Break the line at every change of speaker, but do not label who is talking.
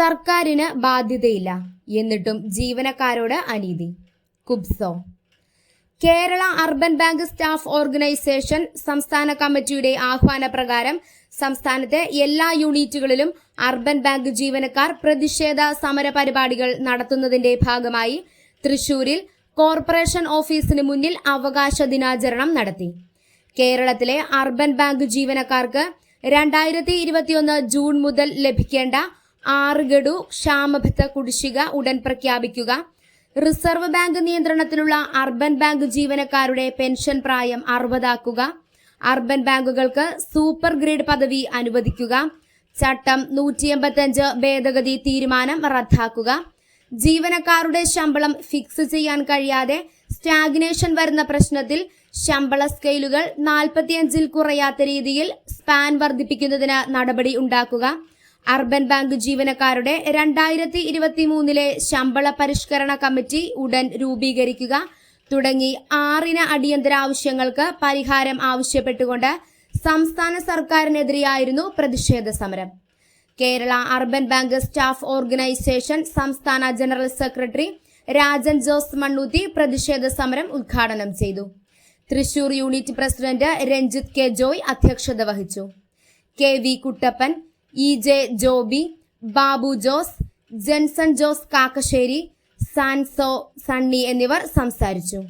സർക്കാരിന് ബാധ്യതയില്ല. എന്നിട്ടും ജീവനക്കാരോട് അനീതി. KUBSO. Kerala urban bank staff organization സംസ്ഥാന കമ്മിറ്റിയുടെ ആഹ്വാന പ്രകാരം സംസ്ഥാനത്തെ എല്ലാ യൂണിറ്റുകളിലും അർബൻ ബാങ്ക് ജീവനക്കാർ പ്രതിഷേധ സമര പരിപാടികൾ നടത്തുന്നതിന്റെ ഭാഗമായി തൃശൂരിൽ കോർപ്പറേഷൻ ഓഫീസിന് മുന്നിൽ അവകാശ ദിനാചരണം നടത്തി. കേരളത്തിലെ അർബൻ ബാങ്ക് ജീവനക്കാർക്ക് രണ്ടായിരത്തി ഇരുപത്തിയൊന്ന് ജൂൺ മുതൽ ലഭിക്കേണ്ട ആറ് ഗഡു ക്ഷാമബത്ത കുടിശ്ശിക ഉടൻ പ്രഖ്യാപിക്കുക. റിസർവ് ബാങ്ക് നിയന്ത്രണത്തിലുള്ള അർബൻ ബാങ്ക് ജീവനക്കാരുടെ പെൻഷൻ പ്രായം അറുപതാക്കുക. അർബൻ ബാങ്കുകൾക്ക് സൂപ്പർ ഗ്രേഡ് പദവി അനുവദിക്കുക. ചട്ടം നൂറ്റി എൺപത്തിയഞ്ച് ഭേദഗതി തീരുമാനം റദ്ദാക്കുക. ജീവനക്കാരുടെ ശമ്പളം ഫിക്സ് ചെയ്യാൻ കഴിയാതെ സ്റ്റാഗ്നേഷൻ വരുന്ന പ്രശ്നത്തിൽ ശമ്പള സ്കെയിലുകൾ നാൽപ്പത്തിയഞ്ചിൽ കുറയാത്ത രീതിയിൽ സ്പാൻ വർദ്ധിപ്പിക്കുന്നതിന് നടപടി ഉണ്ടാക്കുക. അർബൻ ബാങ്ക് ജീവനക്കാരുടെ രണ്ടായിരത്തി ഇരുപത്തി മൂന്നിലെ ശമ്പള പരിഷ്കരണ കമ്മിറ്റി ഉടൻ രൂപീകരിക്കുക. തുടങ്ങി ആറിന അടിയന്തര ആവശ്യങ്ങൾക്ക് പരിഹാരം ആവശ്യപ്പെട്ടുകൊണ്ട് സംസ്ഥാന സർക്കാരിനെതിരെയായിരുന്നു പ്രതിഷേധ സമരം. Kerala urban bank staff organization സംസ്ഥാന ജനറൽ സെക്രട്ടറി രാജൻ ജോസ് മണ്ണൂത്തി പ്രതിഷേധ സമരം ഉദ്ഘാടനം ചെയ്തു. Thrissur unit president Ranjith K Joy അധ്യക്ഷത വഹിച്ചു. K V Kuttappan E J Joby Babu Jose Jenson Jose Kakkassery Sanso Sunny എന്നിവർ സംസാരിച്ചു.